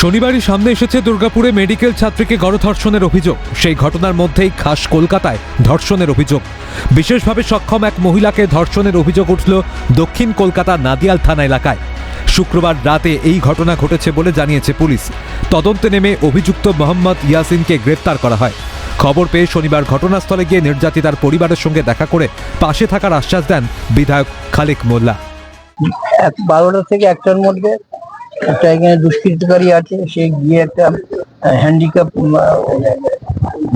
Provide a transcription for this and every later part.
শনিবারই সামনে এসেছে দুর্গাপুরে মেডিকেল ছাত্রীকে গণধর্ষণের অভিযোগ। সেই ঘটনার মধ্যেই খাস কলকাতায় ধর্ষণের অভিযোগ। বিশেষভাবে সক্ষম এক মহিলাকে ধর্ষণের অভিযোগ উঠল দক্ষিণ কলকাতা নাদিয়াল থানা এলাকায়। শুক্রবার রাতে এই ঘটনা ঘটেছে বলে জানিয়েছে পুলিশ। তদন্তে নেমে অভিযুক্ত মোহাম্মদ ইয়াসিনকে গ্রেপ্তার করা হয়। খবর পেয়ে শনিবার ঘটনাস্থলে গিয়ে নির্যাতিতার পরিবারের সঙ্গে দেখা করে পাশে থাকার আশ্বাস দেন বিধায়ক খালিক মোল্লা। বারোটা থেকে একটার মধ্যে একটা এখানে দুষ্কৃতকারী আছে, সে গিয়ে একটা হ্যান্ডিক্যাপ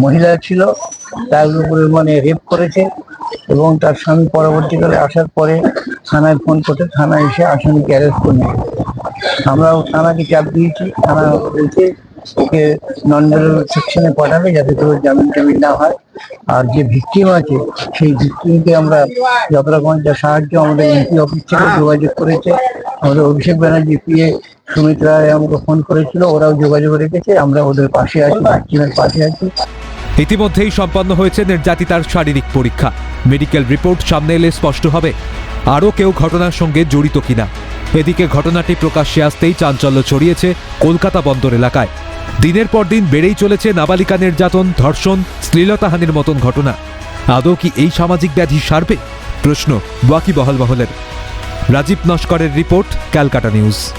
মহিলা ছিল, তার উপরে মানে রেপ করেছে এবং তার স্বামী পরবর্তীকালে আসার পরে থানায় ফোন করতে থানায় এসে আসামিকে অ্যারেস্ট করে আমরাও থানাকে চাপ দিয়েছি, থানা বলছে ওকে নন সেকশনে পাঠাবে যাতে করে জামিন টামিন না হয়। আর যে ভিকটিম আছে, সেই ভিকটিমকে আমরা যত রকম যা সাহায্য আমাদের এমপি অফিস থেকে যোগাযোগ করেছে, আমাদের অভিষেক ব্যানার্জি পিএ সুমিত রায় আমাকে ফোন করেছিল, ওরাও যোগাযোগ রেখেছে, আমরা ওদের পাশে আছি ভিকটিমের পাশে আছি। ইতিমধ্যেই সম্পন্ন হয়েছে নির্যাতিতার শারীরিক পরীক্ষা। মেডিকেল রিপোর্ট সামনে এলে স্পষ্ট হবে আরও কেউ ঘটনার সঙ্গে জড়িত কিনা। এদিকে ঘটনাটি প্রকাশ্যে আসতেই চাঞ্চল্য ছড়িয়েছে কলকাতা বন্দর এলাকায়। দিনের পর দিন বেড়েই চলেছে নাবালিকা নির্যাতন, ধর্ষণ, শ্লীলতাহানির মতন ঘটনা। আদৌ কি এই সামাজিক ব্যাধি সারবে? প্রশ্ন ওয়াকি বহল মহলের রাজীব নস্করের রিপোর্ট, ক্যালকাটা নিউজ।